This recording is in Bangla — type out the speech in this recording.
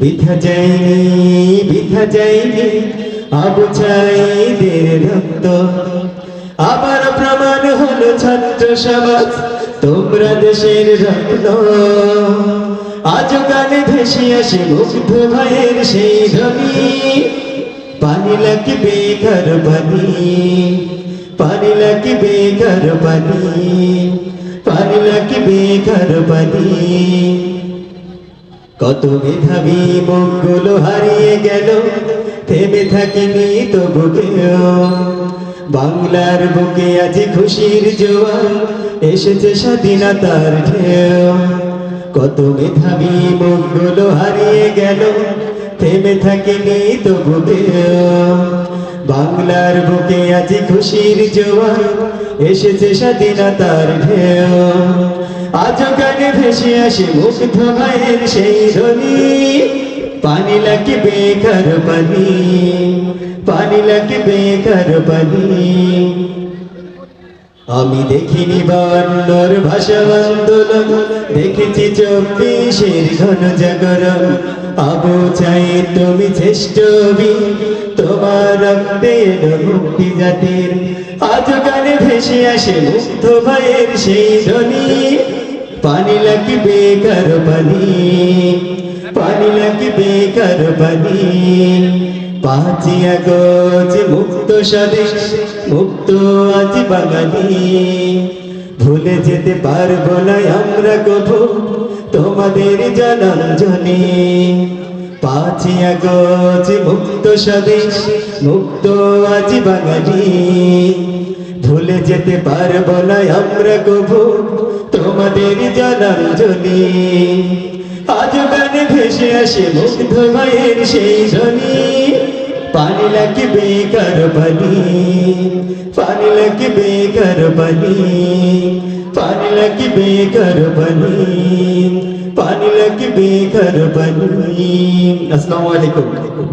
বিধা যায়নি বিধা যায়নি আবু চাইদের রক্ত আবার প্রমাণ হলো ছাত্র সমাজ তোমরা দেশের রত্ন। আজ গানে ভেসে আসে মুগ্ধ ভাইয়ের সেই ধ্বনি। পানি লাগবে ঘর পানি পানি লাগবে ঘর পানি পানি লাগবে ঘর পানি কত মেধাবী মঙ্গল হারিয়ে গেল, থেমে থাকিনি তবু কেউ। বাংলার বুকে আজ খুশির জোয়ার এসেছে স্বাধীনতার ঢেউ। কত মেধাবী মঙ্গল হারিয়ে গেল, থেমে থাকিনি তবু কেউ। বাংলার বুকে আজ খুশির জোয়ার এসেছে স্বাধীনতার ঢেউ। ভেসে আসে মুগ্ধ ভাইয়ের সেই ধ্বনি। পানি পানি? পানি পানি? আমি দেখিনি বান্নর ভাষা আন্দোলন। দেখেছি চব্বিশের ঘন জাগরণ। আবু চাই তুমি শ্রেষ্ঠ তোমার মুক্তি জাতির। আজ গানে ভেসে আসে মুগ্ধ ভাইয়ের সেই ধ্বনি। কার পানি পানি লাগবে কার পানি পাঁচই আগস্ট মুক্ত স্বদেশ মুক্ত আজ বাঙালি ভুলে যেতে পারব না আমরা কবু তোমাদের জনঞ্জনে পাঁচই আগস্ট মুক্ত স্বদেশ মুক্ত আজ বাঙালি ভুলে যেতে পারব না আমরা কবু তোমাদের জনঞ্জনে আজ গানে ভেসে আসে মুগ্ধ ভাইয়ের সেই ধ্বনি। পানি লাগবে কার পানি? পানি লাগবে কার পানি? পানি লাগবে কার পানি? পানি লাগবে কার পানি? আসসালামু আলাইকুম।